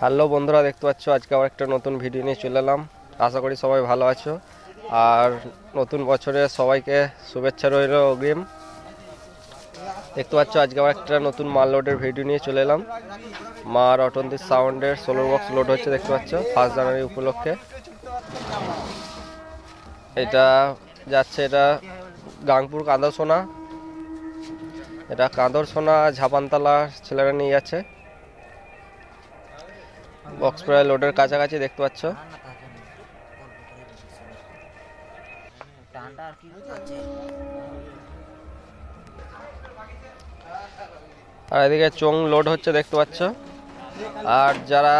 Hello বন্ধুরা, দেখতে পাচ্ছ, আজকে আবার একটা নতুন ভিডিও নিয়ে চলে এলাম। আশা করি সবাই ভালো আছো। আর নতুন বছরে সবাইকে শুভেচ্ছা রইল অগ্রিম। দেখতে পাচ্ছ, আজকে আবার একটা নতুন মাল লোডের ভিডিও নিয়ে চলে এলাম। মার অটন্তির সাউন্ডের সোলার বক্স লোড হচ্ছে, দেখতে পাচ্ছ ফার্স্ট জানুয়ারি উপলক্ষে। এটা যাচ্ছে, এটা গাংপুর কাঁদর সোনা এটা কাঁদর সোনা ঝাপানতলা ছেলেরা নিয়ে যাচ্ছে। বক্স প্রায় লোডের কাছাকাছি দেখতে পাচ্ছ। আর এদিকে চোং লোড হচ্ছে দেখতে পাচ্ছ। আর যারা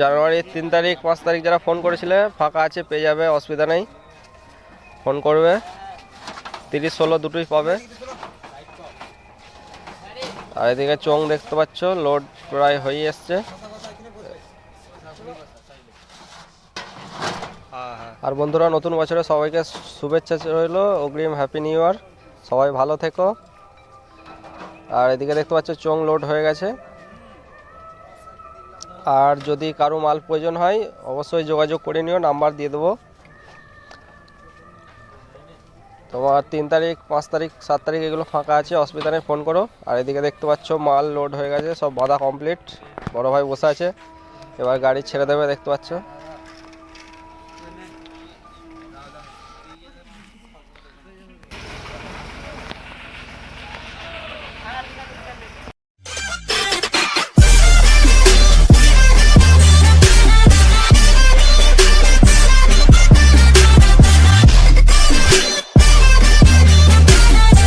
জানুয়ারির তিন তারিখ, পাঁচ তারিখ যারা ফোন করেছিলে, ফাঁকা আছে, পেয়ে যাবে, অসুবিধা নেই। ফোন করবে। তিরিশ, ষোলো দুটোই পাবে। আর এদিকে চোং দেখতে পাচ্ছ লোড প্রায় হয়ে এসছে। আর বন্ধুরা, নতুন বছরে সবাইকে শুভেচ্ছা রইল, অগ্রিম হ্যাপি নিউ ইয়ার সবাই ভালো থেকো। আর এদিকে দেখতে পাচ্ছ চোং লোড হয়ে গেছে। আর যদি কারও মাল প্রয়োজন হয়, অবশ্যই যোগাযোগ করে নিও, নাম্বার দিয়ে দেবো। তোমার তিন তারিখ, পাঁচ তারিখ, সাত তারিখ এগুলো ফাঁকা আছে, অসুবিধা নেই, ফোন করো। আর এদিকে দেখতে পাচ্ছ, মাল লোড হয়ে গেছে, সব বাঁধা কমপ্লিট বড় ভাই বসে আছে, এবার গাড়ি ছেড়ে দেবে, দেখতে পাচ্ছ।